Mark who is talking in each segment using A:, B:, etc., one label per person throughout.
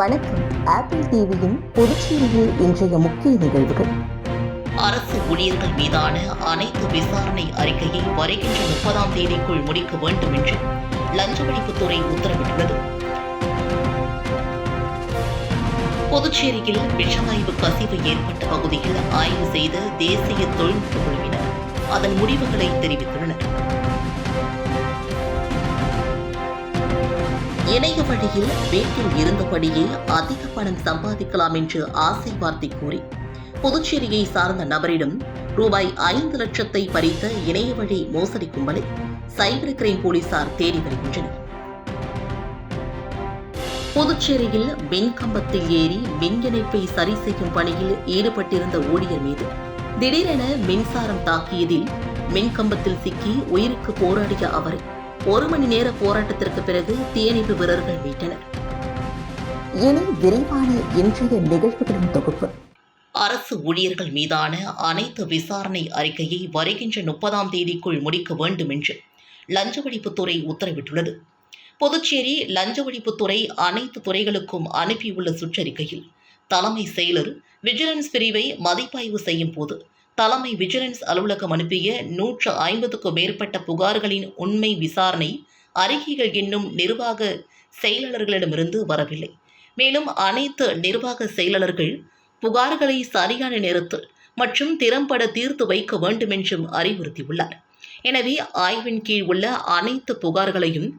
A: வணக்கம். ஆப்பிள் டிவியின் புதுச்சேரியில் இன்றைய முக்கிய நிகழ்வுகள்.
B: அரசு ஊழியர்கள் மீதான அனைத்து விசாரணை அறிக்கையை வருகின்ற முப்பதாம் தேதிக்குள் முடிக்க வேண்டும் என்று லஞ்ச ஒழிப்புத்துறை உத்தரவிட்டுள்ளது. புதுச்சேரியில் விஷவாயு கசிவு ஏற்பட்ட பகுதியில் ஆய்வு செய்த தேசிய தொழில்நுட்ப குழுவினர் அதன் முடிவுகளை தெரிவித்துள்ளனர். இணைய வழியில் வீட்டில் இருந்தபடியே அதிக பணம் சம்பாதிக்கலாம் என்று ஆசை வார்த்தை கூறி புதுச்சேரியை சார்ந்த நபரிடம் ரூபாய் ஐந்து லட்சத்தை பறித்த இணைய வழி மோசடி கும்பலை சைபர் கிரைம் போலீசார் தேடி வருகின்றனர். புதுச்சேரியில் மின்கம்பத்தில் ஏறி மின் இணைப்பை சரி செய்யும் பணியில் ஈடுபட்டிருந்த ஊழியர் மீது திடீரென மின்சாரம் தாக்கியதில் மின்கம்பத்தில் சிக்கி உயிருக்கு போராடிய அவரை ஒரு மணி நேர போராட்டத்திற்கு பிறகு தீயணைப்பு வீரர்கள் மீட்டனர்
A: இனி விரைவான இன்றைய நிகழ்வுகளின் தொகுப்பு.
B: அரசு ஊழியர்கள் மீதான அனைத்து விசாரணை அறிக்கையை வருகின்ற முப்பதாம் தேதிக்குள் முடிக்க வேண்டும் என்று லஞ்ச ஒழிப்புத்துறை உத்தரவிட்டுள்ளது. புதுச்சேரி லஞ்ச ஒழிப்புத்துறை அனைத்து துறைகளுக்கும் அனுப்பியுள்ள சுற்றறிக்கையில் தலைமை செயலர் விஜிலன்ஸ் பிரிவை மதிப்பாய்வு செய்யும் போது தலைமை விஜிலன்ஸ் அலுவலகம் அனுப்பிய நூற்று ஐம்பதுக்கும் மேற்பட்ட புகார்களின் உண்மை விசாரணை அறிக்கைகள் இன்னும் நிர்வாக செயலாளர்களிடமிருந்து வரவில்லை. மேலும் அனைத்து நிர்வாக செயலாளர்கள் புகார்களை சரியான நேரத்தில் மற்றும் திறம்பட தீர்த்து வைக்க வேண்டும் என்றும் அறிவுறுத்தியுள்ளார். எனவே ஆய்வின் கீழ் உள்ள அனைத்து புகார்களையும்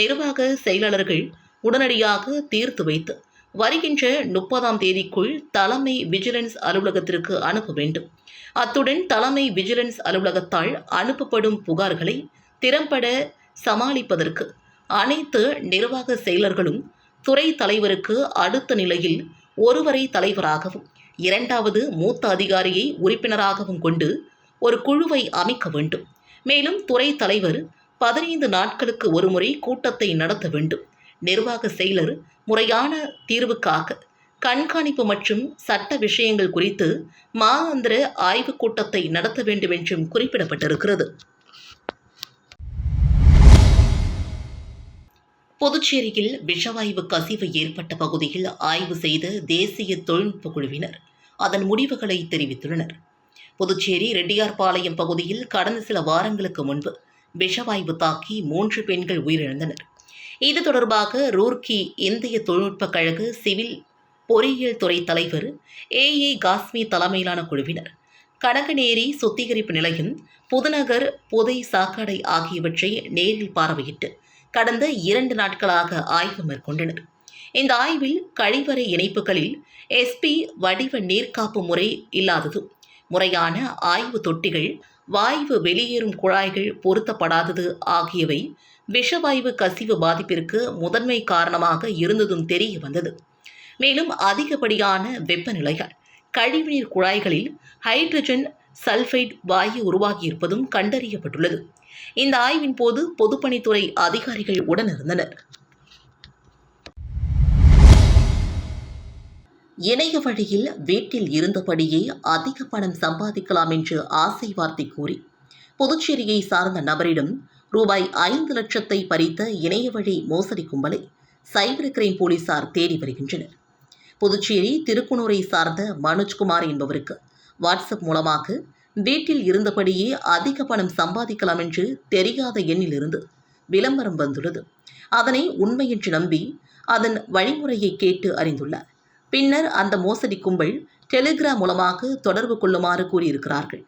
B: நிர்வாக செயலாளர்கள் உடனடியாக தீர்த்து வைத்து வருகின்ற முப்பதாம் தேதிக்குள் தலைமை விஜிலன்ஸ் அலுவலகத்திற்கு அனுப்ப வேண்டும். அத்துடன் தலைமை விஜிலன்ஸ் அலுவலகத்தால் அனுப்பப்படும் புகார்களை திறம்பட சமாளிப்பதற்கு அனைத்து நிர்வாக செயலர்களும் துறை தலைவருக்கு அடுத்த நிலையில் ஒருவரை தலைவராகவும் இரண்டாவது மூத்த அதிகாரியை உறுப்பினராகவும் கொண்டு ஒரு குழுவை அமைக்க வேண்டும். மேலும் துறை தலைவர் பதினைந்து நாட்களுக்கு ஒருமுறை கூட்டத்தை நடத்த வேண்டும். நிர்வாக செயலர் முறையான தீர்வுக்காக கண்காணிப்பு மற்றும் சட்ட விஷயங்கள் குறித்து மாதாந்திர ஆய்வுக் கூட்டத்தை நடத்த வேண்டும் என்றும் குறிப்பிடப்பட்டிருக்கிறது. புதுச்சேரியில் விஷவாயு கசிவு ஏற்பட்ட பகுதியில் ஆய்வு செய்த தேசிய தொழில்நுட்ப குழுவினர் அதன் முடிவுகளை தெரிவித்துள்ளனர். புதுச்சேரி ரெட்டியார்பாளையம் பகுதியில் கடந்த சில வாரங்களுக்கு முன்பு விஷவாயு தாக்கி மூன்று பெண்கள் உயிரிழந்தனர். இது தொடர்பாக ரூர்க்கி இந்திய தொழில்நுட்பக் கழக சிவில் பொறியியல் துறை தலைவர் ஏ ஏ காஸ்மி தலைமையிலான குழுவினர். கனகநேரி சுத்திகரிப்பு நிலையம் புதுநகர் புதை சாக்கடை ஆகியவற்றை நேரில் பார்வையிட்டு கடந்த இரண்டு நாட்களாக ஆய்வு மேற்கொண்டனர். இந்த ஆய்வில் கழிவறை இணைப்புகளில் எஸ்பி வடிவ நீர்காப்பு முறை இல்லாதது முறையான ஆய்வு தொட்டிகள் வாய்வு வெளியேறும் குழாய்கள் பொருத்தப்படாதது ஆகியவை விஷவாயு கசிவு பாதிப்பிற்கு முதன்மை காரணமாக இருந்ததும் தெரிய வந்தது. மேலும் அதிகப்படியான வெப்பநிலைகள் கழிவுநீர் குழாய்களில் ஹைட்ரஜன் சல்ஃபைட் வாயு உருவாகியிருப்பதும் கண்டறியப்பட்டுள்ளது. இந்த ஆய்வின் போது பொதுப்பணித்துறை அதிகாரிகள் உடனிருந்தனர். இணைய வழியில் வீட்டில் இருந்தபடியே அதிக பணம் சம்பாதிக்கலாம் என்று ஆசை வார்த்தை கூறி புதுச்சேரியை சார்ந்த நபரிடம் ரூபாய் ஐந்து லட்சத்தை பறித்த இணைய வழி மோசடி கும்பலை சைபர் கிரைம் போலீசார் தேடி வருகின்றனர். புதுச்சேரி திருக்குனூரை சார்ந்த மனோஜ்குமார் என்பவருக்கு வாட்ஸ்அப் மூலமாக வீட்டில் இருந்தபடியே அதிக பணம் சம்பாதிக்கலாம் என்று தெரியாத எண்ணிலிருந்து விளம்பரம் வந்துள்ளது. அதனை உண்மை என்று நம்பி அதன் வழிமுறையை கேட்டு அறிந்துள்ளார். பின்னர் அந்த மோசடி கும்பல் டெலிகிராம் மூலமாக தொடர்பு கொள்ளுமாறு கூறியிருக்கிறார்கள்.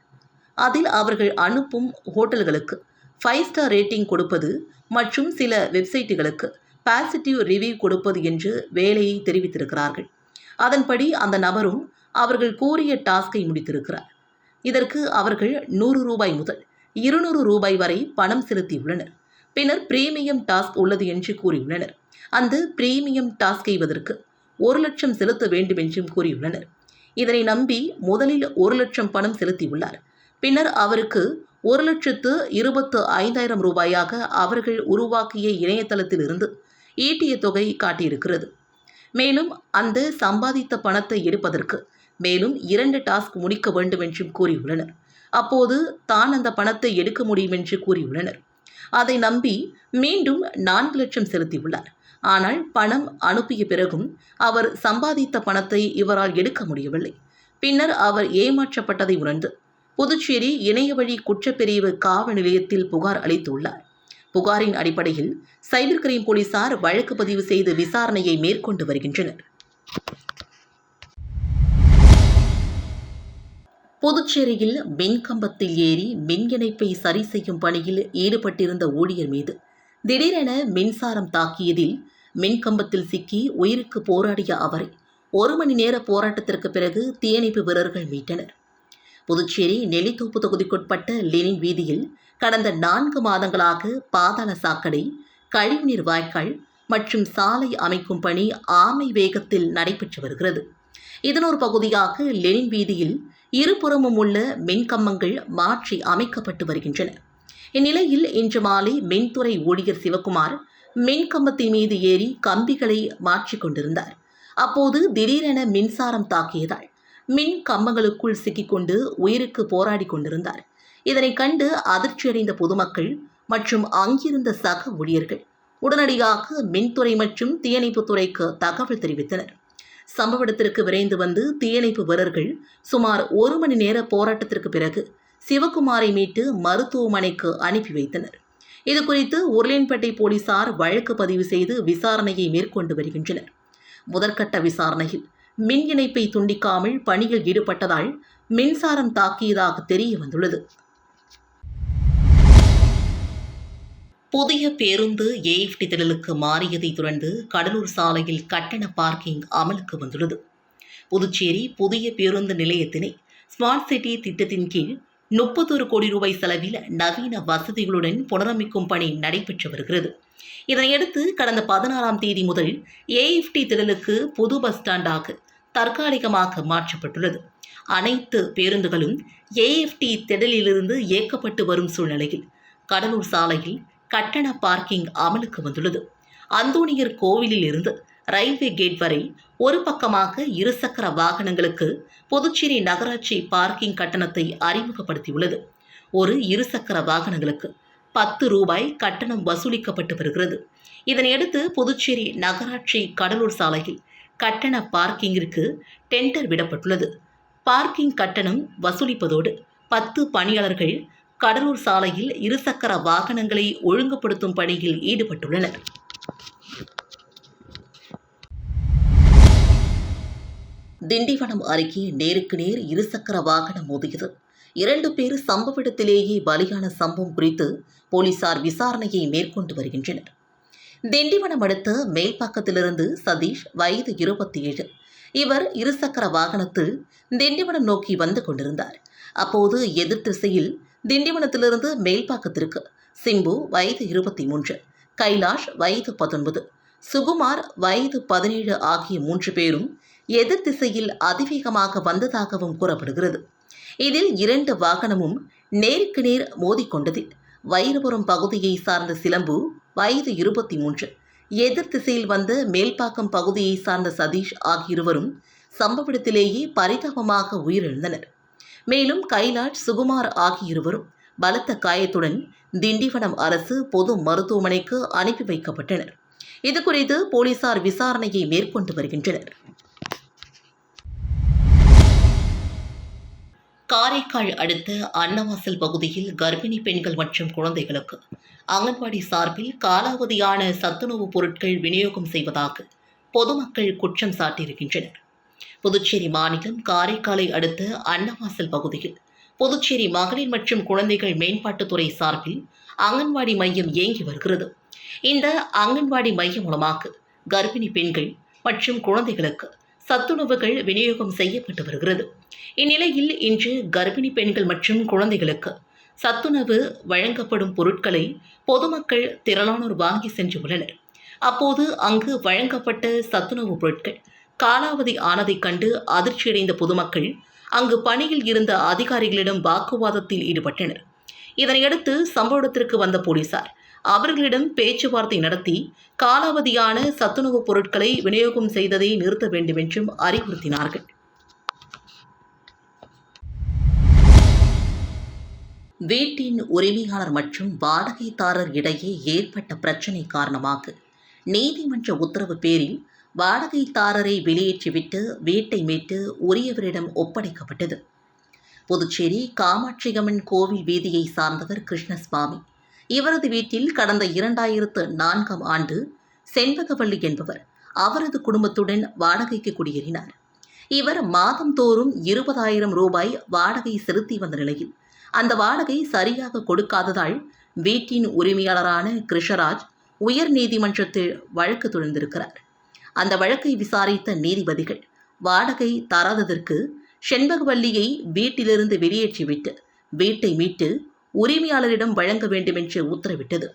B: அதில் அவர்கள் அனுப்பும் ஹோட்டல்களுக்கு ஃபைவ் ஸ்டார் ரேட்டிங் கொடுப்பது மற்றும் சில வெப்சைட்டுகளுக்கு பாசிட்டிவ் ரிவ்யூ கொடுப்பது என்று வேலையை தெரிவித்திருக்கிறார்கள். அதன்படி அந்த நபரும் அவர்கள் கூறிய டாஸ்கை முடித்திருக்கிறார். இதற்கு அவர்கள் நூறு ரூபாய் முதல் இருநூறு ரூபாய் வரை பணம் செலுத்தியுள்ளனர். பின்னர் பிரீமியம் டாஸ்க் உள்ளது என்று கூறியுள்ளனர். அந்த பிரீமியம் டாஸ்க் செய்வதற்கு ஒரு லட்சம் செலுத்த வேண்டும் என்றும் கூறியுள்ளனர். இதனை நம்பி முதலில் ஒரு லட்சம் பணம் செலுத்தியுள்ளார். பின்னர் அவருக்கு ஒரு லட்சத்து இருபத்து ஐந்தாயிரம் ரூபாயாக அவர்கள் உருவாக்கிய இணையதளத்திலிருந்து ஈட்டிய தொகை காட்டியிருக்கிறது. மேலும் அந்த சம்பாதித்த பணத்தை எடுப்பதற்கு மேலும் இரண்டு டாஸ்க் முடிக்க வேண்டும் என்றும் கூறியுள்ளனர். அப்போது தான் அந்த பணத்தை எடுக்க முடியும் என்று கூறியுள்ளனர். அதை நம்பி மீண்டும் நான்கு லட்சம் செலுத்தியுள்ளார். ஆனால் பணம் அனுப்பிய பிறகும் அவர் சம்பாதித்த பணத்தை இவரால் எடுக்க முடியவில்லை. பின்னர் அவர் ஏமாற்றப்பட்டதை உணர்ந்து புதுச்சேரி இணையவழி குற்றப்பிரிவு காவல் நிலையத்தில் புகார் அளித்துள்ளார். புகாரின் அடிப்படையில் சைபர் கிரைம் போலீசார் வழக்கு பதிவு செய்து விசாரணையை மேற்கொண்டு வருகின்றனர். புதுச்சேரியில் மின்கம்பத்தில் ஏறி மின் இணைப்பை சரி செய்யும் பணியில் ஈடுபட்டிருந்த ஊழியர் மீது திடீரென மின்சாரம் தாக்கியதில் மின்கம்பத்தில் சிக்கி உயிருக்கு போராடிய அவரை ஒரு மணி நேர போராட்டத்திற்கு பிறகு தீயணைப்பு வீரர்கள் மீட்டனர். புதுச்சேரி நெல்லித்தோப்பு தொகுதிக்குட்பட்ட லெனின் வீதியில் கடந்த நான்கு மாதங்களாக பாதாள சாக்கடை கழிவுநீர் வாய்க்கால் மற்றும் சாலை அமைக்கும் பணி ஆமை வேகத்தில் நடைபெற்று வருகிறது. இதன் ஒரு பகுதியாக லெனின் வீதியில் இருபுறமும் உள்ள மின்கம்பங்கள் மாற்றி அமைக்கப்பட்டு வருகின்றன. இந்நிலையில் இன்று மாலை மின்துறை ஊழியர் சிவகுமார் மின்கம்பத்தின் மீது ஏறி கம்பிகளை மாற்றிக் கொண்டிருந்தார். அப்போது திடீரென மின்சாரம் தாக்கியதால் மின் கம்பங்களுக்குள் சிக்கிக்கொண்டு உயிருக்கு போராடி கொண்டிருந்தார். இதனை கண்டு அதிர்ச்சியடைந்த பொதுமக்கள் மற்றும் அங்கிருந்த சக ஊழியர்கள் உடனடியாக மின்துறை மற்றும் தீயணைப்பு துறைக்கு தகவல் தெரிவித்தனர். சம்பவ இடத்திற்கு விரைந்து வந்து தீயணைப்பு வீரர்கள் சுமார் ஒரு மணி நேர போராட்டத்திற்கு பிறகு சிவகுமாரை மீட்டு மருத்துவமனைக்கு அனுப்பி வைத்தனர். இதுகுறித்து உருளையன்பேட்டை போலீசார் வழக்கு பதிவு செய்து விசாரணையை மேற்கொண்டு வருகின்றனர். முதற்கட்ட விசாரணையில் மின் இணைப்பை துண்டிக்காமல் பணியில் ஈடுபட்டதால் மின்சாரம் தாக்கியதாக தெரிய வந்துள்ளது புதிய பேருந்து ஏஎஃப்டி திடலுக்கு மாறியதை தொடர்ந்து கடலூர் சாலையில் கட்டண பார்க்கிங் அமலுக்கு வந்துள்ளது. புதுச்சேரி புதிய பேருந்து நிலையத்தினை ஸ்மார்ட் சிட்டி திட்டத்தின் கீழ் முப்பத்தொரு கோடி ரூபாய் செலவில் நவீன வசதிகளுடன் புனரமைக்கும் பணி நடைபெற்று வருகிறது. இதனையடுத்து கடந்த பதினாறாம் தேதி முதல் ஏஎஃப்டி திடலுக்கு புது பஸ் ஸ்டாண்டாக தற்காலிகமாக மாற்றப்பட்டுள்ளது. அனைத்து பேருந்துகளும் ஏஎஃப்டி திடலிலிருந்து இயக்கப்பட்டு வரும் சூழ்நிலையில் கடலூர் சாலையில் கட்டண பார்க்கிங் அமலுக்கு வந்துள்ளது. அந்தோணியர் கோவிலில் இருந்து ரயில்வே கேட் வரை ஒரு பக்கமாக இருசக்கர வாகனங்களுக்கு புதுச்சேரி நகராட்சி பார்க்கிங் கட்டணத்தை அறிமுகப்படுத்தியுள்ளது. ஒரு இருசக்கர வாகனங்களுக்கு பத்து ரூபாய் கட்டணம் வசூலிக்கப்பட்டு வருகிறது. இதனையடுத்து புதுச்சேரி நகராட்சி கடலூர் சாலையில் கட்டண பார்க்கிங்கிற்கு டெண்டர் விடப்பட்டுள்ளது. பார்க்கிங் கட்டணம் வசூலிப்பதோடு பத்து பணியாளர்கள் கடலூர் சாலையில் இருசக்கர வாகனங்களை ஒழுங்குபடுத்தும் பணியில் ஈடுபட்டுள்ளனர். திண்டிவனம் அருகே நேருக்கு நேர் இருசக்கர வாகனம் மோதியது. இரண்டு பேர் சம்பவ இடத்திலேயே பலியான சம்பவம் குறித்து போலீசார் விசாரணையை மேற்கொண்டு வருகின்றனர். திண்டிவனம் அடுத்த மேல்பாக்கத்திலிருந்து சதீஷ் வயது இருபத்தி ஏழு இவர் இருசக்கர வாகனத்தில் திண்டிவனம் நோக்கி வந்து கொண்டிருந்தார். அப்போது எதிர் திசையில் திண்டிவனத்திலிருந்து மேல்பாக்கத்திற்கு சிம்பு வயது இருபத்தி மூன்று கைலாஷ் வயது பத்தொன்பது. சுகுமார் வயது பதினேழு ஆகிய மூன்று பேரும் எதிர் திசையில் அதிவேகமாக வந்ததாகவும் கூறப்படுகிறது. இதில் இரண்டு வாகனமும் நேருக்கு நேர் மோதிக்கொண்டதில் வைரபுரம் பகுதியை சார்ந்த சிலம்பு வயது இருபத்தி மூன்று எதிர் திசையில் வந்த மேல்பாக்கம் பகுதியை சார்ந்த சதீஷ் ஆகியிருவரும் சம்பவ இடத்திலேயே பரிதாபமாக உயிரிழந்தனர். மேலும் கைலாஷ் சுகுமார் ஆகியிருவரும் பலத்த காயத்துடன் திண்டிவனம் அரசு பொது மருத்துவமனைக்கு அனுப்பி வைக்கப்பட்டனர். இதுகுறித்து போலீசார் விசாரணையை மேற்கொண்டு வருகின்றனர். காரைக்கால் அடுத்த அன்னவாசல் பகுதியில் கர்ப்பிணி பெண்கள் மற்றும் குழந்தைகளுக்கு. அங்கன்வாடி சார்பில் காலாவதியான சத்துணவுப் பொருட்கள் விநியோகம் செய்வதாக பொதுமக்கள் குற்றம் சாட்டியிருக்கின்றனர். புதுச்சேரி மாநிலம் காரைக்காலை அடுத்த அன்னவாசல் பகுதியில் புதுச்சேரி மகளிர் மற்றும் குழந்தைகள் மேம்பாட்டுத்துறை சார்பில் அங்கன்வாடி மையம் இயங்கி வருகிறது. இந்த அங்கன்வாடி மையம் மூலமாக கர்ப்பிணி பெண்கள் மற்றும் குழந்தைகளுக்கு சத்துணவுகள் விநியோகம் செய்யப்பட்டு வருகிறது. இந்நிலையில் இன்று கர்ப்பிணி பெண்கள் மற்றும் குழந்தைகளுக்கு சத்துணவு வழங்கப்படும் பொருட்களை பொதுமக்கள் திரளானோர் வாங்கி சென்றுள்ளனர் அப்போது அங்கு வழங்கப்பட்ட சத்துணவு பொருட்கள் காலாவதி ஆனதைக் கண்டு அதிர்ச்சியடைந்த பொதுமக்கள் அங்கு பணியில் இருந்த அதிகாரிகளிடம் வாக்குவாதத்தில் ஈடுபட்டனர். இதனையடுத்து சம்பவ இடத்திற்கு வந்த போலீசார் அவர்களிடம் பேச்சுவார்த்தை நடத்தி காலாவதியான சத்துணவுப் பொருட்களை விநியோகம் செய்ததை நிறுத்த வேண்டுமென்றும் அறிவுறுத்தினார்கள். வீட்டின் உரிமையாளர் மற்றும் வாடகைதாரர் இடையே ஏற்பட்ட பிரச்சினை காரணமாக நீதிமன்ற உத்தரவு பேரில் வாடகைதாரரை வெளியேற்றிவிட்டு வீட்டை மீட்டு உரியவரிடம் ஒப்படைக்கப்பட்டது. புதுச்சேரி காமாட்சியம்மன் கோவில் வீதியை சார்ந்தவர் கிருஷ்ணசுவாமி. இவரது வீட்டில் கடந்த இரண்டாயிரத்து நான்காம் ஆண்டு செண்பகவள்ளி என்பவர் அவரது குடும்பத்துடன் வாடகைக்கு குடியேறினார். இவர் மாதந்தோறும் இருபதாயிரம் ரூபாய் வாடகை செலுத்தி வந்த நிலையில் அந்த வாடகை சரியாக கொடுக்காததால் வீட்டின் உரிமையாளரான கிருஷ்ணராஜ் உயர் நீதிமன்றத்தில் வழக்கு தொடர்ந்திருக்கிறார் அந்த வழக்கை விசாரித்த நீதிபதிகள் வாடகை தராததற்கு செண்பகவல்லியை வீட்டிலிருந்து வெளியேற்றிவிட்டு வீட்டை மீட்டு உரிமையாளரிடம் வழங்க வேண்டுமென்று உத்தரவிட்டது.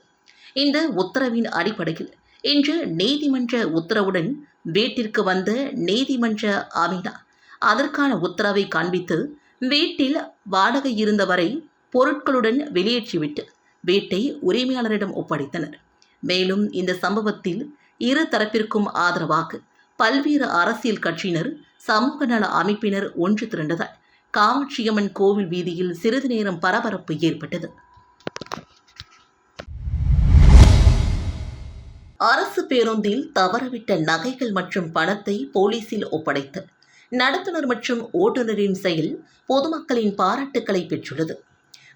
B: இந்த உத்தரவின் அடிப்படையில் இன்று நீதிமன்ற உத்தரவுடன் வீட்டிற்கு வந்த நீதிமன்ற ஆமினா அதற்கான உத்தரவை காண்பித்து வீட்டில் வாடகை இருந்தவரை பொருட்களுடன் வெளியேற்றிவிட்டு வீட்டை உரிமையாளரிடம் ஒப்படைத்தனர். மேலும் இந்த சம்பவத்தில் இரு தரப்பிற்கும் ஆதரவாக பல்வேறு அரசியல் கட்சியினர் சமூக நல அமைப்பினர் ஒன்று திரண்டதால் காமாட்சியம்மன் கோவில் வீதியில் சிறிது நேரம் பரபரப்பு ஏற்பட்டது. அரசு பேருந்தில் தவறவிட்ட நகைகள் மற்றும் பணத்தை போலீசில் ஒப்படைத்து நடத்துனர் மற்றும் ஓட்டுநரின் செயல் பொதுமக்களின் பாராட்டுக்களை பெற்றுள்ளது.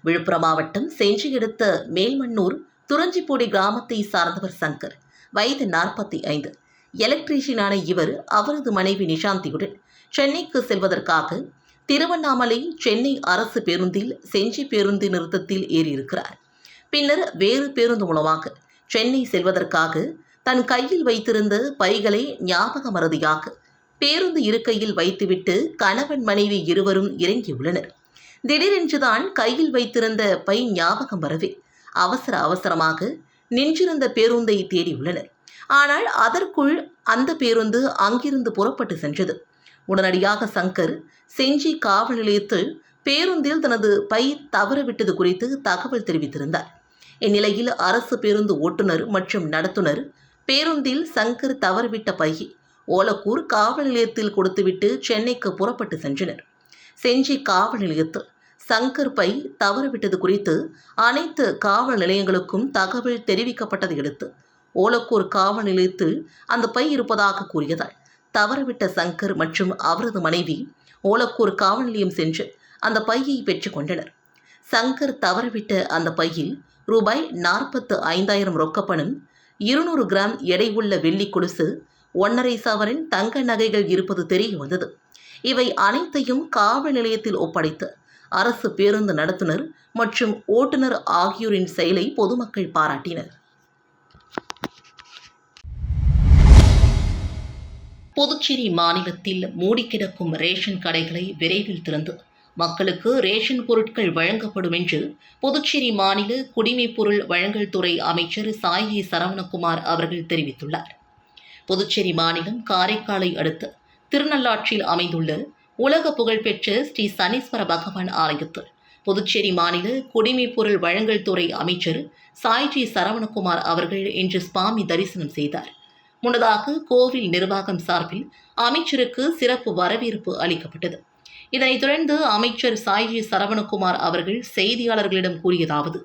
B: விழுப்புரம் மாவட்டம் செஞ்சி எடுத்த மேல்மண்ணூர் துறஞ்சிப்பொடி கிராமத்தை சார்ந்தவர் சங்கர். வயது நாற்பத்தி ஐந்து எலக்ட்ரீஷியனான இவர் அவரது மனைவி நிஷாந்தியுடன் சென்னைக்கு செல்வதற்காக திருவண்ணாமலை சென்னை அரசு பேருந்தில் செஞ்சி பேருந்து நிறுத்தத்தில் ஏறியிருக்கிறார். பின்னர் வேறு பேருந்து மூலமாக சென்னை செல்வதற்காக தன் கையில் வைத்திருந்த பைகளை ஞாபக மறதியாக பேருந்து இருக்கையில் வைத்துவிட்டு கணவன் மனைவி இருவரும் இறங்கியுள்ளனர். திடீரென்றுதான் கையில் வைத்திருந்த பை ஞாபகம் வரவே அவசர அவசரமாக நின்றிருந்த பேருந்தை தேடியுள்ளனர். ஆனால் அதற்குள் அந்த பேருந்து அங்கிருந்து புறப்பட்டு சென்றது. உடனடியாக சங்கர் செஞ்சி காவல் நிலையத்தில் பேருந்தில் தனது பை தவறவிட்டது குறித்து தகவல் தெரிவித்திருந்தார். இந்நிலையில் அரசு பேருந்து ஓட்டுநர் மற்றும் நடத்துனர் பேருந்தில் சங்கர் தவறவிட்ட பையை ஓலக்கூர் காவல் நிலையத்தில் கொடுத்துவிட்டு சென்னைக்கு புறப்பட்டு சென்றனர். செஞ்சி காவல் நிலையத்தில் சங்கர் பை தவறவிட்டது குறித்து அனைத்து காவல் நிலையங்களுக்கும் தகவல் தெரிவிக்கப்பட்டதை அடுத்து ஓலக்கூர் காவல் நிலையத்தில் அந்த பை இருப்பதாக கூறியதால் தவறவிட்ட சங்கர் மற்றும் அவரது மனைவி ஓலக்கூர் காவல் நிலையம் சென்று அந்த பையை பெற்றுக்கொண்டனர் சங்கர் தவறவிட்ட அந்த பையில் ரூபாய் நாற்பத்து ஐந்தாயிரம் ரொக்கப்பணம் இருநூறு கிராம் எடை உள்ள வெள்ளி கொலுசு ஒன்னரை சவரின் தங்க நகைகள் இருப்பது தெரிய வந்தது. இவை அனைத்தையும் காவல் நிலையத்தில் ஒப்படைத்து அரசு பேருந்து நடத்துனர் மற்றும் ஓட்டுநர் ஆகியோரின் செயலை பொதுமக்கள் பாராட்டினர். புதுச்சேரி மாநிலத்தில் மூடி கிடக்கும் ரேஷன் கடைகளை விரைவில் திறந்து மக்களுக்கு ரேஷன் பொருட்கள் வழங்கப்படும் என்று புதுச்சேரி மாநில குடிமைப்பொருள் வழங்கல் துறை அமைச்சர் சாயி சரவணகுமார் அவர்கள் தெரிவித்துள்ளார். புதுச்சேரி மாநிலம் காரைக்காலை அடுத்து திருநள்ளாற்றில் அமைந்துள்ள உலக புகழ்பெற்ற ஸ்ரீ சனீஸ்வர பகவான் ஆலயத்தில் புதுச்சேரி மாநில குடிமைப் பொருள் வழங்கல் துறை அமைச்சர் சாய்ஜி சரவணகுமார் அவர்கள் இன்று சுவாமி தரிசனம் செய்தார். முன்னதாக கோவில் நிர்வாகம் சார்பில் அமைச்சருக்கு சிறப்பு வரவேற்பு அளிக்கப்பட்டது. இதனைத் தொடர்ந்து அமைச்சர் சாய்ஜி சரவணகுமார் அவர்கள் செய்தியாளர்களிடம் கூறியதாவது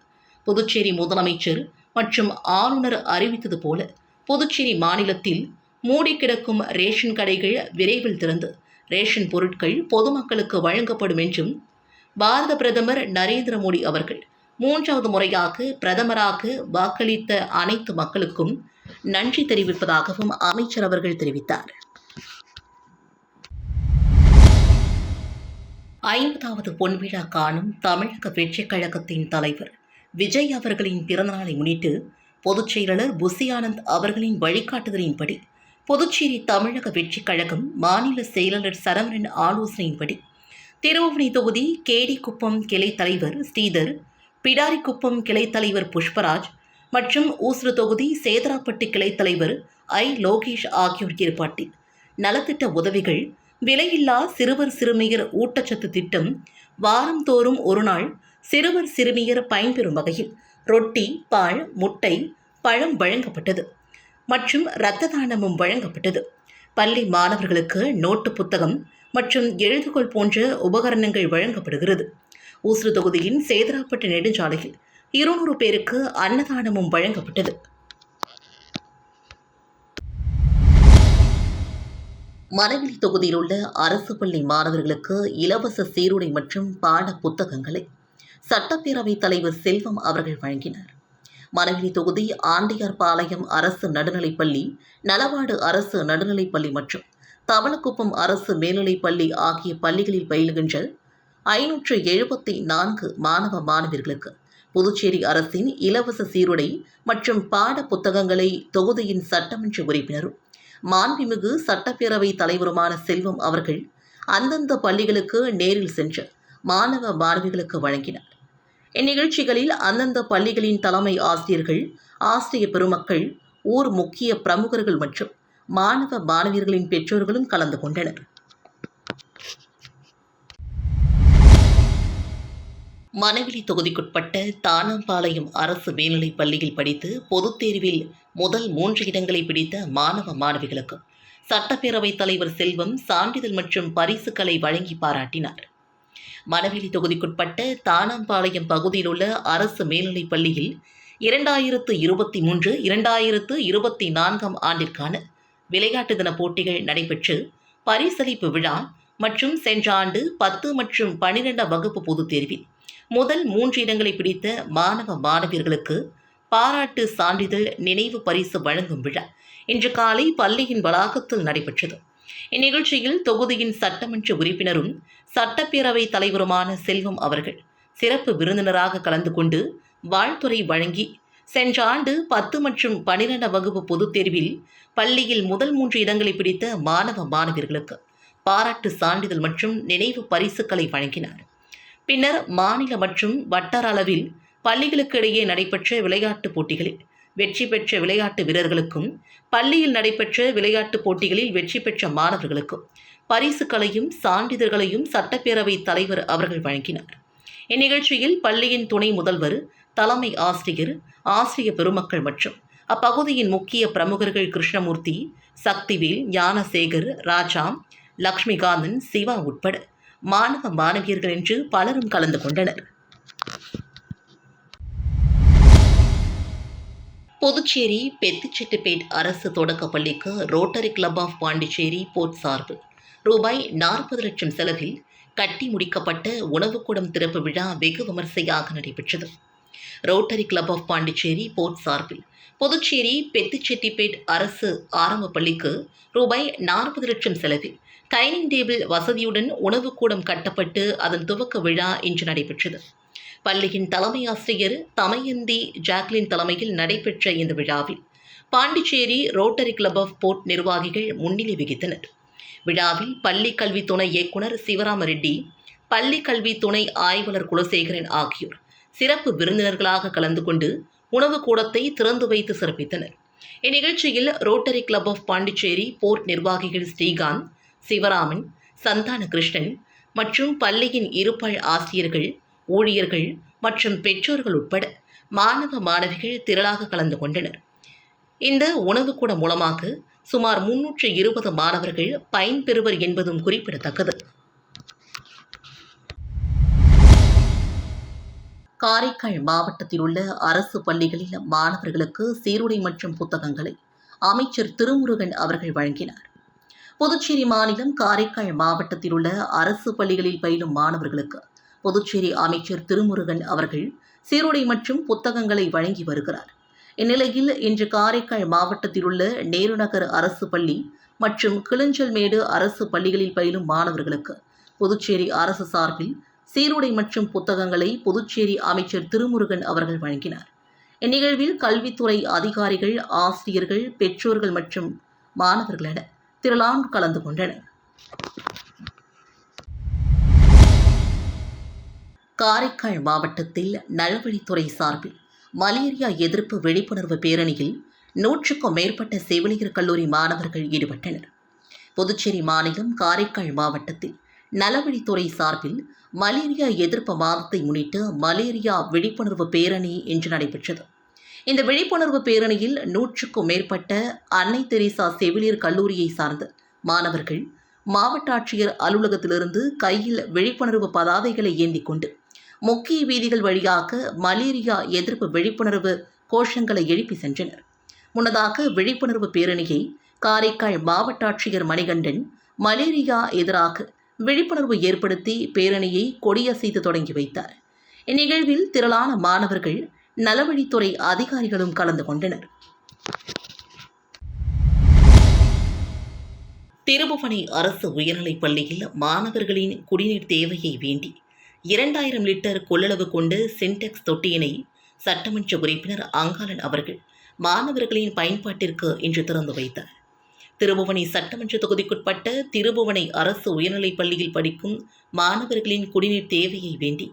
B: புதுச்சேரி முதலமைச்சர் மற்றும் ஆளுநர் அறிவித்தது போல புதுச்சேரி மாநிலத்தில் மூடி கிடக்கும் ரேஷன் கடைகள் விரைவில் திறந்து. ரேஷன் பொருட்கள் பொதுமக்களுக்கு வழங்கப்படும் என்றும் பாரத பிரதமர் நரேந்திர மோடி அவர்கள் மூன்றாவது முறையாக பிரதமராக வாக்களித்த அனைத்து மக்களுக்கும் நன்றி தெரிவிப்பதாகவும் அமைச்சர் அவர்கள் தெரிவித்தார். ஐம்பதாவது பொன்விழா காணும் தமிழக வெற்றிக் கழகத்தின் தலைவர் விஜய் அவர்களின் பிறந்தநாளை முன்னிட்டு பொதுச் செயலாளர் புசி ஆனந்த் அவர்களின் வழிகாட்டுதலின்படி புதுச்சேரி தமிழக வெற்றிக் கழகம் மாநில செயலாளர் சரவணன் ஆலோசனையின்படி திருவண்ணை தொகுதி கேடிக்குப்பம் கிளை தலைவர் ஸ்ரீதர் பிடாரிக்குப்பம் கிளை தலைவர் புஷ்பராஜ் மற்றும் ஊசுறு தொகுதி சேதராப்பட்டு கிளை தலைவர் ஐ. லோகேஷ் ஆகியோர் ஏற்பாட்டில் நலத்திட்ட உதவிகள் விலையில்லா சிறுவர் சிறுமியர் ஊட்டச்சத்து திட்டம் வாரந்தோறும் ஒரு நாள் சிறுவர் சிறுமியர் பயன்பெறும் வகையில் ரொட்டி பால் முட்டை பழம் வழங்கப்பட்டது மற்றும் இரத்த தானமும் வழங்கப்பட்டது. பள்ளி மாணவர்களுக்கு நோட்டு புத்தகம் மற்றும் எழுதுகோள் போன்ற உபகரணங்கள் வழங்கப்படுகிறது. ஊசுறு தொகுதியின் சேதராப்பட்டு நெடுஞ்சாலையில் இருநூறு பேருக்கு அன்னதானமும் வழங்கப்பட்டது. மணவெளி தொகுதியில் உள்ள அரசு பள்ளி மாணவர்களுக்கு இலவச சீருடை மற்றும் பாட புத்தகங்களை சட்டப்பேரவைத் தலைவர் செல்வம் அவர்கள் வழங்கினார். மணவெளி தொகுதி ஆண்டியார்பாளையம் அரசு நடுநிலைப்பள்ளி நலவாடு அரசு நடுநிலைப்பள்ளி மற்றும் தவளக்குப்பம் அரசு மேல்நிலைப்பள்ளி ஆகிய பள்ளிகளில் பயிலுகின்ற ஐநூற்று எழுபத்தி நான்கு மாணவ மாணவியர்களுக்கு புதுச்சேரி அரசின் இலவச சீருடை மற்றும் பாட புத்தகங்களை தொகுதியின் சட்டமன்ற உறுப்பினரும் மாண்புமிகு சட்டப்பேரவை தலைவருமான செல்வம் அவர்கள் அந்தந்த பள்ளிகளுக்கு நேரில் சென்று மாணவ மாணவிகளுக்கு வழங்கினார். இந்நிகழ்ச்சிகளில் அந்தந்த பள்ளிகளின் தலைமை ஆசிரியர்கள் ஆசிரிய பெருமக்கள் ஊர் முக்கிய பிரமுகர்கள் மற்றும் மாணவ மாணவியர்களின் பெற்றோர்களும் கலந்து கொண்டனர். மணவெளி தொகுதிக்குட்பட்ட தானம்பாளையம் அரசு மேல்நிலைப் பள்ளியில் படித்து பொதுத் தேர்வில் முதல் மூன்று இடங்களை பிடித்த மாணவ மாணவிகளுக்கு சட்டப்பேரவைத் தலைவர் செல்வம் சான்றிதழ் மற்றும் பரிசுகளை வழங்கி பாராட்டினார். மணவெளி தொகுதிக்குட்பட்ட தானம்பாளையம் பகுதியில் உள்ள அரசு மேல்நிலைப் பள்ளியில் இரண்டாயிரத்து இருபத்தி மூன்று இரண்டாயிரத்து இருபத்தி நான்காம் ஆண்டிற்கான விளையாட்டு தின போட்டிகள் நடைபெற்று பரிசளிப்பு விழா மற்றும் சென்ற ஆண்டு பத்து மற்றும் பனிரெண்டாம் வகுப்பு பொதுத் தேர்வில் முதல் மூன்று இடங்களை பிடித்த மாணவ மாணவியர்களுக்கு பாராட்டு சான்றிதழ் நினைவு பரிசு வழங்கும் விழா இன்று காலை பள்ளியின் வளாகத்தில் நடைபெற்றது. இந்நிகழ்ச்சியில் தொகுதியின் சட்டமன்ற உறுப்பினரும் சட்டப்பேரவை தலைவருமான செல்வம் அவர்கள் சிறப்பு விருந்தினராக கலந்து கொண்டு வாழ்த்துறை வழங்கி சென்ற ஆண்டு பத்து மற்றும் பனிரெண்டு வகுப்பு பொதுத் தேர்வில் பள்ளியில் முதல் மூன்று இடங்களை பிடித்த மாணவ மாணவியர்களுக்கு பாராட்டு சான்றிதழ் மற்றும் நினைவு பரிசுகளை வழங்கினார். பின்னர் மாநில மற்றும் வட்டார அளவில் பள்ளிகளுக்கு இடையே நடைபெற்ற விளையாட்டுப் போட்டிகளில் வெற்றி பெற்ற விளையாட்டு வீரர்களுக்கும் பள்ளியில் நடைபெற்ற விளையாட்டுப் போட்டிகளில் வெற்றி பெற்ற மாணவர்களுக்கும் பரிசுகளையும் சான்றிதழ்களையும் சட்டப்பேரவைத் தலைவர் அவர்கள் வழங்கினார். இந்நிகழ்ச்சியில் பள்ளியின் துணை முதல்வர் தலைமை ஆசிரியர் ஆசிரிய பெருமக்கள் மற்றும் அப்பகுதியின் முக்கிய பிரமுகர்கள் கிருஷ்ணமூர்த்தி சக்திவேல் ஞானசேகர் ராஜா லக்ஷ்மிகாந்தன் சிவா உட்பட மாணவ மாணவியர்கள் என்று பலரும் கலந்து கொண்டனர். புதுச்சேரி பெத்திச்செட்டிப்பேட் அரசு தொடக்கப் பள்ளிக்கு rotary club of Pondicherry port சார்பில் ரூபாய் நாற்பது லட்சம் செலவில் கட்டி முடிக்கப்பட்ட உணவுக்கூடம் திறப்பு விழா வெகு விமர்சையாக நடைபெற்றது. Rotary club of Pondicherry port சார்பில் புதுச்சேரி பெத்திச்செட்டிப்பேட் அரசு ஆரம்ப பள்ளிக்கு ரூபாய் நாற்பது லட்சம் செலவில் டைனிங் டேபிள் வசதியுடன் உணவுக்கூடம் கட்டப்பட்டு அதன் துவக்க விழா இன்று நடைபெற்றது. பள்ளியின் தலைமை ஆசிரியர் தமயந்தி ஜாக்லின் தலைமையில் நடைபெற்ற இந்த விழாவில் Pondicherry rotary club of port நிர்வாகிகள் முன்னிலை வகித்தனர். விழாவில் பள்ளி கல்வி துணை இயக்குனர் சிவராம ரெட்டி பள்ளி கல்வி துணை ஆய்வாளர் குலசேகரன் ஆகியோர் சிறப்பு விருந்தினர்களாக கலந்து கொண்டு உணவு கூடத்தை திறந்து வைத்து சிறப்பித்தனர். இந்நிகழ்ச்சியில் rotary club of Pondicherry port நிர்வாகிகள் ஸ்ரீகாந்த் சிவராமன் சந்தான கிருஷ்ணன் மற்றும் பள்ளியின் இருப்பள் ஆசிரியர்கள் ஊழியர்கள் மற்றும் பெற்றோர்கள் உட்பட மாணவ மாணவிகள் திரளாக கலந்து கொண்டனர். இந்த உணவுக்கூட மூலமாக சுமார் முன்னூற்று இருபது மாணவர்கள் பயன்பெறுவர் என்பதும் குறிப்பிடத்தக்கது. காரைக்கால் மாவட்டத்தில் உள்ள அரசு பள்ளிகளில் மாணவர்களுக்கு சீருடை மற்றும் புத்தகங்களை அமைச்சர் திருமுருகன் அவர்கள் வழங்கினார். புதுச்சேரி மாநிலம் காரைக்கால் மாவட்டத்தில் உள்ள அரசு பள்ளிகளில் பயிலும் மாணவர்களுக்கு புதுச்சேரி அமைச்சர் திருமுருகன் அவர்கள் சீருடை மற்றும் புத்தகங்களை வழங்கி வருகிறார். இந்நிலையில் இன்று காரைக்கால் மாவட்டத்தில் உள்ள நேரு நகர் அரசு பள்ளி மற்றும் கிளிஞ்சல்மேடு அரசு பள்ளிகளில் பயிலும் மாணவர்களுக்கு புதுச்சேரி அரசு சார்பில் சீருடை மற்றும் புத்தகங்களை புதுச்சேரி அமைச்சர் திருமுருகன் அவர்கள் வழங்கினார். இந்நிகழ்வில் கல்வித்துறை அதிகாரிகள் ஆசிரியர்கள் பெற்றோர்கள் மற்றும் மாணவர்கள் என திரளான் கலந்து கொண்டனர். காரைக்கால் மாவட்டத்தில் நலவழித்துறை சார்பில் மலேரியா எதிர்ப்பு விழிப்புணர்வு பேரணியில் நூற்றுக்கும் மேற்பட்ட செவிலியர் கல்லூரி மாணவர்கள் ஈடுபட்டனர். புதுச்சேரி மாநிலம் காரைக்கால் மாவட்டத்தில் நலவழித்துறை சார்பில் மலேரியா எதிர்ப்பு மாதத்தை முன்னிட்டு மலேரியா விழிப்புணர்வு பேரணி இன்று நடைபெற்றது. இந்த விழிப்புணர்வு பேரணியில் நூற்றுக்கும் மேற்பட்ட அன்னை தெரேசா செவிலியர் கல்லூரியை சார்ந்த மாணவர்கள் மாவட்ட ஆட்சியர் அலுவலகத்திலிருந்து கையில் விழிப்புணர்வு பதாதைகளை ஏந்தி கொண்டு முக்கிய வீதிகள் வழியாக மலேரியா எதிர்ப்பு விழிப்புணர்வு கோஷங்களை எழுப்பி சென்றனர். முன்னதாக விழிப்புணர்வு பேரணியை காரைக்கால் மாவட்ட ஆட்சியர் மணிகண்டன் மலேரியா எதிராக விழிப்புணர்வு ஏற்படுத்தி பேரணியை கொடியசைத்து தொடங்கி வைத்தார். இந்நிகழ்வில் திரளான மாணவர்கள் நலவழித்துறை அதிகாரிகளும் கலந்து கொண்டனர். திருபுவனை அரசு உயர்நிலைப் பள்ளியில் மாணவர்களின் குடிநீர் தேவையை வேண்டி இரண்டாயிரம் லிட்டர் கொள்ளளவு கொண்ட சின்டெக்ஸ் தொட்டியினை சட்டமன்ற உறுப்பினர் அங்காளன் அவர்கள் மாணவர்களின் பயன்பாட்டிற்கு இன்று திறந்து வைத்தார். திருபுவனை சட்டமன்ற தொகுதிக்குட்பட்ட திருபுவனை அரசு உயர்நிலைப் பள்ளியில் படிக்கும் மாணவர்களின் குடிநீர் தேவையை வேண்டி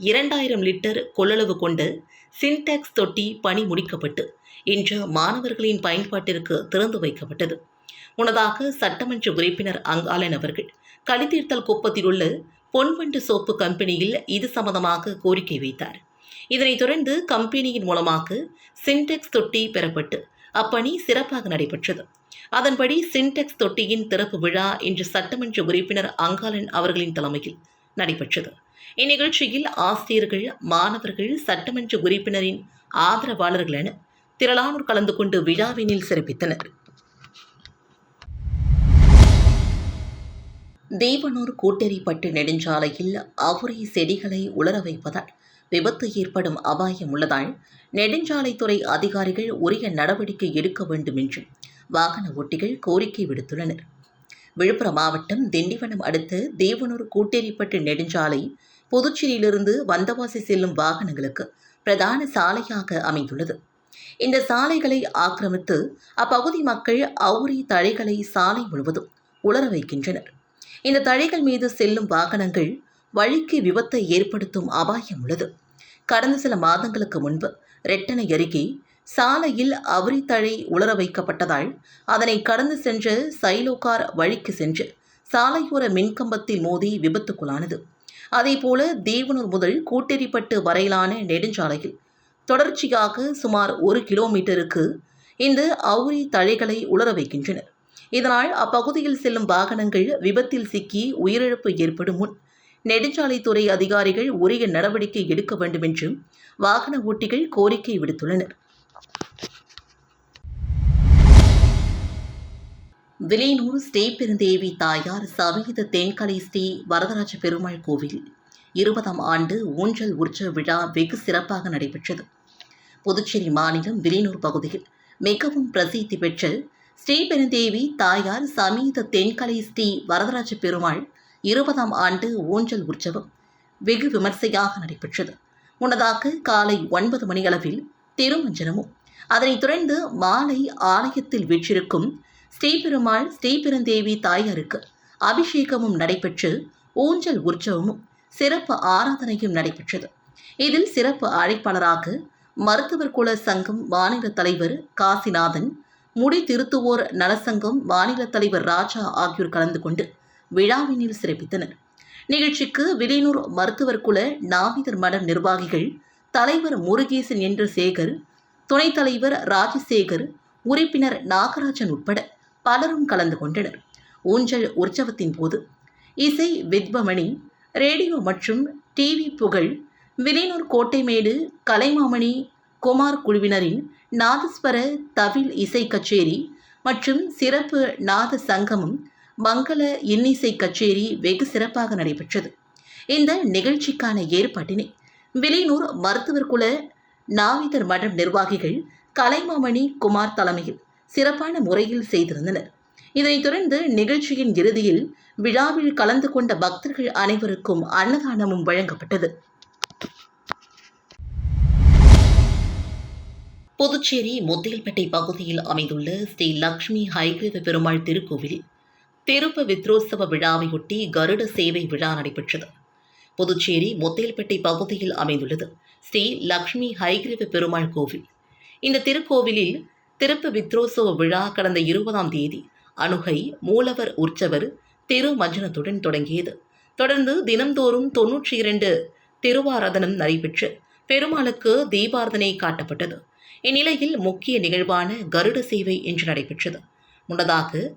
B: இரண்டாயிரம் லிட்டர் கொள்ளளவு கொண்ட சின்டெக்ஸ் தொட்டி பணி முடிக்கப்பட்டு இன்று மாணவர்களின் பயன்பாட்டிற்கு திறந்து வைக்கப்பட்டது. முன்னதாக சட்டமன்ற உறுப்பினர் அங்காளன் அவர்கள் கலித்தீர்த்தல் குப்பத்தில் உள்ள பொன்வண்டு சோப்பு கம்பெனியில் இது சம்பந்தமாக கோரிக்கை வைத்தார். இதனைத் தொடர்ந்து கம்பெனியின் மூலமாக சின்டெக்ஸ் தொட்டி பெறப்பட்டு அப்பணி சிறப்பாக நடைபெற்றது. அதன்படி சின்டெக்ஸ் தொட்டியின் திறப்பு விழா இன்று சட்டமன்ற உறுப்பினர் அங்காளன் அவர்களின் தலைமையில் நடைபெற்றது. இந்நிகழ்ச்சியில் ஆசிரியர்கள் மாணவர்கள் சட்டமன்ற உறுப்பினரின் ஆதரவாளர்கள் என திரளானோர் கலந்து கொண்டு விழாவினில் சிறப்பித்தனர். தேவனூர் கூட்டெறிப்பட்டு நெடுஞ்சாலையில் அவுரை செடிகளை உலர வைப்பதால் விபத்து ஏற்படும் அபாயம் உள்ளதால் நெடுஞ்சாலைத்துறை அதிகாரிகள் உரிய நடவடிக்கை எடுக்க வேண்டும் என்று வாகன ஓட்டிகள் கோரிக்கை விடுத்துள்ளனர். விழுப்புரம் மாவட்டம் திண்டிவனம் அடுத்த தேவனூர் கூட்டெறிப்பட்டு நெடுஞ்சாலை புதுச்சேரியிலிருந்து வந்தவாசி செல்லும் வாகனங்களுக்கு பிரதான சாலையாக அமைந்துள்ளது. இந்த சாலைகளை ஆக்கிரமித்து அப்பகுதி மக்கள் அவுரி தழைகளை சாலை முழுவதும் உலர வைக்கின்றனர். இந்த தழைகள் மீது செல்லும் வாகனங்கள் வழிக்கு விபத்தை ஏற்படுத்தும் அபாயம் உள்ளது. கடந்த சில மாதங்களுக்கு முன்பு ரெட்டனை அருகே சாலையில் அவரித்தழை உலர வைக்கப்பட்டதால் அதனை கடந்து சென்ற சைலோகார் வழிக்கு சென்று சாலையோர மின்கம்பத்தில் மோதி விபத்துக்குள்ளானது. அதேபோல தேவனூர் முதல் கூட்டேரிப்பட்டு வரையிலான நெடுஞ்சாலையில் தொடர்ச்சியாக சுமார் ஒரு கிலோமீட்டருக்கு இந்த அவுரி தழைகளை உலர வைக்கின்றனர் இதனால் அப்பகுதியில் செல்லும் வாகனங்கள் விபத்தில் சிக்கி உயிரிழப்பு ஏற்படும் முன் நெடுஞ்சாலைத்துறை அதிகாரிகள் உரிய நடவடிக்கை எடுக்க வேண்டும் என்றும் வாகன ஓட்டிகள் கோரிக்கை விடுத்துள்ளனர். விலையனூர் ஸ்ரீ பெருந்தேவி தாயார் சமேத தென்கலை ஸ்ரீ வரதராஜ பெருமாள் கோவில் இருபதாம் ஆண்டு ஊஞ்சல் உற்சவ விழா வெகு சிறப்பாக நடைபெற்றது. புதுச்சேரி மாநிலம் விலையனூர் பகுதியில் மிகவும் பிரசித்தி பெற்ற ஸ்ரீபெருந்தேவி தாயார் சமீத தென்கலை ஸ்ரீ வரதராஜ பெருமாள் இருபதாம் ஆண்டு ஊஞ்சல் உற்சவம் வெகு விமர்சையாக நடைபெற்றது. முன்னதாக காலை ஒன்பது மணியளவில் திருமஞ்சனமும் அதனைத் தொடர்ந்து மாலை ஆலயத்தில் வீற்றிருக்கும் ஸ்ரீபெருமாள் ஸ்ரீபெருந்தேவி தாயாருக்கு அபிஷேகமும் நடைபெற்று ஊஞ்சல் உற்சவமும் சிறப்பு ஆராதனையும் நடைபெற்றது. இதில் சிறப்பு அழைப்பாளராக மருத்துவர் குல சங்கம் மாநில தலைவர் காசிநாதன் முடி திருத்துவோர் நலசங்கம் மாநில தலைவர் ராஜா ஆகியோர் கலந்து கொண்டு விழாவினில் சிறப்பித்தனர். நிகழ்ச்சிக்கு விலையூர் மருத்துவர் குல நாவிதர் மடம் நிர்வாகிகள் தலைவர் முருகேசன் என்ற சேகர் துணைத் தலைவர் ராஜசேகர் உறுப்பினர் நாகராஜன் உட்பட பலரும் கலந்து கொண்டனர். ஊஞ்சல் உற்சவத்தின் போது இசை வித்வமணி ரேடியோ மற்றும் டிவி புகழ் விலையூர் கோட்டைமேடு கலைமாமணி குமார் குழுவினரின் நாதஸ்வர தவில் இசை கச்சேரி மற்றும் சிறப்பு நாத சங்கமும் மங்கள இன்னிசை கச்சேரி வெகு சிறப்பாக நடைபெற்றது. இந்த நிகழ்ச்சிக்கான ஏற்பாட்டினை விலையூர் மருத்துவர் குல நாவிதர் மடம் நிர்வாகிகள் கலைமாமணி குமார் தலைமையில் சிறப்பான முறையில் செய்திருந்தனர். இதனைத் தொடர்ந்து நிகழ்ச்சியின் இறுதியில் விழாவில் கலந்து கொண்ட பக்தர்கள் அனைவருக்கும் அன்னதானமும் வழங்கப்பட்டது. புதுச்சேரி முத்தியல்பேட்டை பகுதியில் அமைந்துள்ள ஸ்ரீ லக்ஷ்மி ஹைகிரீவ பெருமாள் திருக்கோவிலில் திருப்ப வித்ரோத்சவ விழாவையொட்டி கருட சேவை விழா நடைபெற்றது. புதுச்சேரி முத்தியல்பேட்டை பகுதியில் அமைந்துள்ளது ஸ்ரீ லக்ஷ்மி ஹைகிரீவ பெருமாள் கோவில். இந்த திருக்கோவிலில் திருப்ப வித்ரோத்சவ விழா கடந்த இருபதாம் தேதி அணுகை மூலவர் உற்சவர் திருமஞ்சனத்துடன் தொடங்கியது. தொடர்ந்து தினம்தோறும் தொன்னூற்றி இரண்டு திருவாராதனம் நடைபெற்று பெருமாளுக்கு தீபாரதனை காட்டப்பட்டது. இந்நிலையில் முக்கிய நிகழ்வான கருட சேவை இன்று நடைபெற்றது. முன்னதாக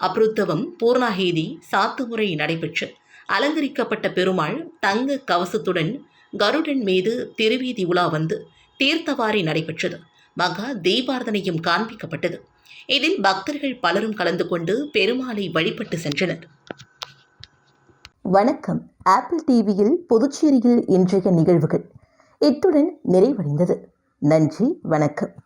B: அப்ருத்தவம் பூர்ணாகேதி சாத்துமுறை நடைபெற்று அலங்கரிக்கப்பட்ட பெருமாள் தங்க கவசத்துடன் கருடன் மீது திருவீதி உலா வந்து தீர்த்தவாரி நடைபெற்றது. மகா தெய்வார்த்தனையும் காண்பிக்கப்பட்டது. இதில் பக்தர்கள் பலரும் கலந்து கொண்டு பெருமாளை வழிபட்டு சென்றனர்.
A: வணக்கம். ஆப்பிள் டிவியில் புதுச்சேரியில் இன்றைய நிகழ்வுகள். இத்துடன் நிறைவடைந்தது. நன்றி வணக்கம்.